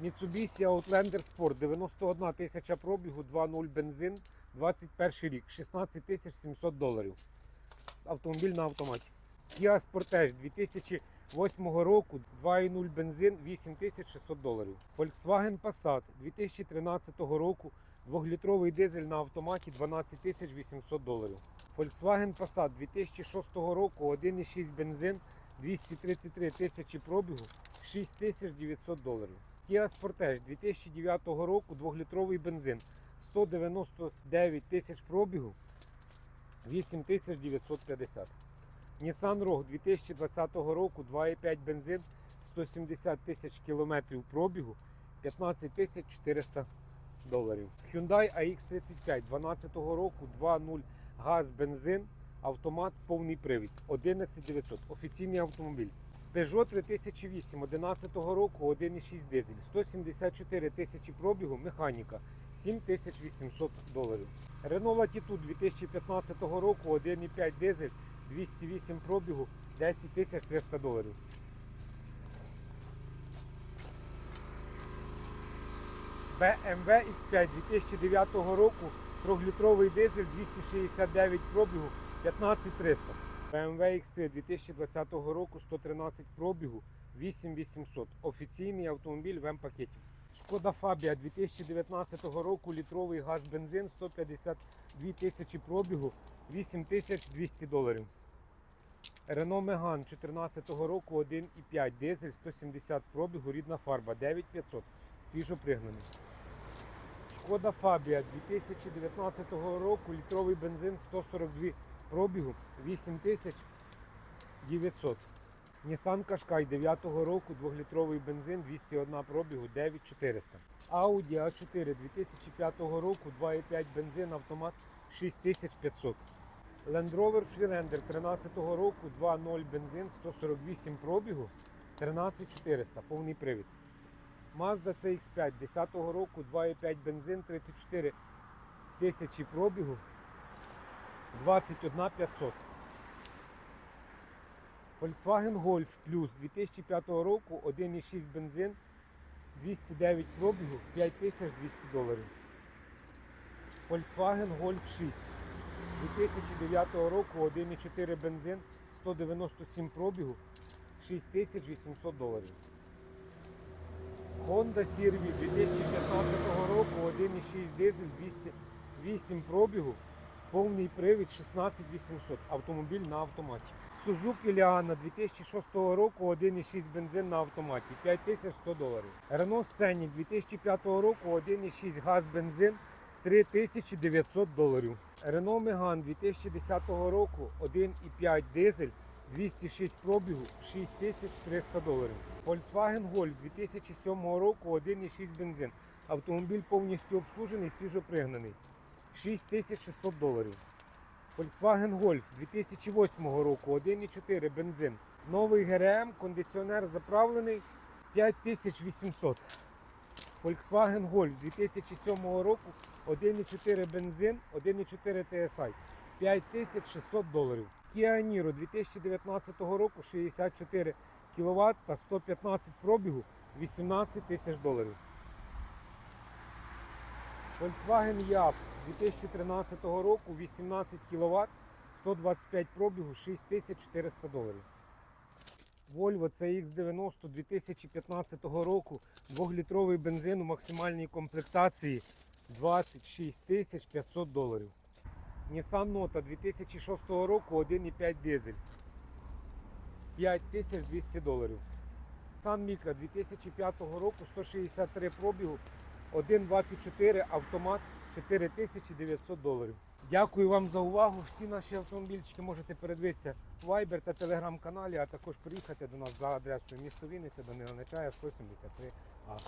Mitsubishi Outlander Sport 91 тисяча пробігу, 2.0 бензин, 21 рік, 16 тисяч 700 доларів. Автомобіль на автоматі. Kia Sportage 2008 року, 2.0 бензин, 8600 доларів. Volkswagen Passat 2013 року, 2-літровий дизель на автоматі 12 800 доларів. Volkswagen Passat 2006 року, 1.6 бензин, 233 тисячі пробігу, 6900 доларів. Kia Sportage 2009 року, 2-літровий бензин, 199 тисяч пробігу, 8950. Nissan Rogue 2020 року, 2,5 бензин, 170 тисяч кілометрів пробігу, 15 тисяч 400 доларів. Hyundai AX35 12 року, 2.0 газ, бензин, автомат, повний привід, 11900, офіційний автомобіль. Peugeot 3008 11 року, 1,6 дизель, 174 тисячі пробігу, механіка, 7800 доларів. Renault Latitude 2015 року, 1,5 дизель, 208 пробігу, 10 300 доларів. BMW X5 2009 року, 3-літровий дизель, 269 пробігу, 15300. BMW X3 2020 року, 113 пробігу, 8800. Офіційний автомобіль в М-пакеті. Шкода Фабія 2019 року, літровий газ бензин, 152 тисячі пробігу, 8200 доларів. Renault Megane 2014 року 1,5 дизель 170 пробігу, рідна фарба 9500, свіжо пригнаний. Шкода Фабія 2019 року літровий бензин 142 пробігу 8900. Nissan Qashqai 9 року 2-літровий бензин 201 пробігу 9400. Audi A4 2005 року 2,5 бензин автомат 6500. Land Rover Freelander 13 року 2.0 бензин 148 пробігу 13400 повний привід. Mazda CX5 10 року 2.5 бензин 34 тисячі пробігу 21 500. Volkswagen Golf Plus 2005 року 1.6 бензин 209 пробігу 5200 доларів. Volkswagen Golf 6 2009 року 1,4 бензин 197 пробігу 6800 доларів. Honda CR-V 2015 року 1,6 дизель 208 пробігу, повний привід 16800, автомобіль на автоматі. Suzuki Liana 2006 року 1,6 бензин на автоматі 5100 доларів. Renault Scenic 2005 року 1,6 газ бензин 3900 доларів. Renault Megane 2010 року 1,5 дизель 206 пробігу 6300 доларів. Volkswagen Golf 2007 року 1,6 бензин. Автомобіль повністю обслужений, свіжопригнаний. 6600 доларів. Volkswagen Golf 2008 року 1,4 бензин. Новий ГРМ, кондиціонер заправлений 5800. Volkswagen Golf 2007 року 1,4 бензин, 1,4 TSI 5600 доларів. Kia Niro 2019 року 64 кВт та 115 пробігу 18 тисяч доларів. Volkswagen Yap 2013 року 18 кВт 125 пробігу 6400 доларів. Volvo CX90 2015 року 2-літровий бензин у максимальній комплектації 26 500 доларів. Nissan Note 2006 року 1,5 дизель 5200 доларів. Nissan Micra 2005 року 163 пробігу 1,24 автомат 4900 доларів. Дякую вам за увагу. Всі наші автомобільчики можете передивитися в Viber та телеграм-каналі, а також приїхати до нас за адресою місто Вінниця, Данила Нечая, 173А.